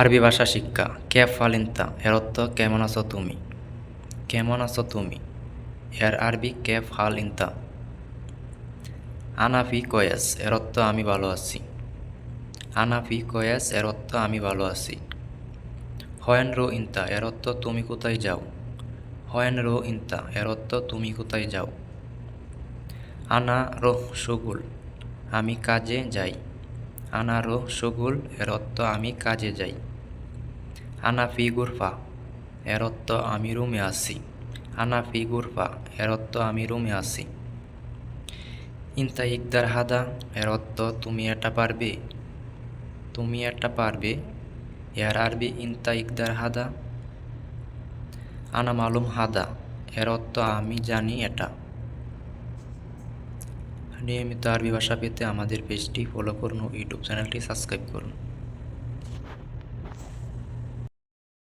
আরবি ভাষা শিক্ষা। ক্যাফ ফালিন্তা? এর অর্থ, কেমন আছো তুমি? কেমন আছো তুমি? এর আরবি ক্যাফ হাল ইন্তা আনাফি কয়াস এর অর্থ, আমি ভালো আছি। আনাফি কয়াস এর অর্থ, আমি ভালো আছি। হয়েন রো ইন্তা এর অর্থ, তুমি কোথায় যাও? হয়েন রো ইন্তা এর অর্থ, তুমি কোথায় যাও? আনা রো সগুল আমি কাজে যাই। আনা রো সগুল এর অর্থ, আমি কাজে যাই। আনা ফি গুরফা এর অর্থ আমি রুমে আছি। আনা ফি গুরফা এর অর্থ আমি রুমে আছি। ইন্তা ইকদার হাদা এর অর্থ তুমি এটা পারবে। তুমি এটা পারবে। এর আরবি ইন্তা ইকদার হাদা, আনা মালুম হাদা এর অর্থ আমি জানি এটা। নিয়মিত আরবি ভাষা পেতে আমাদের পেজটি ফলো করুন ইউটিউব চ্যানেলটি সাবস্ক্রাইব করুন।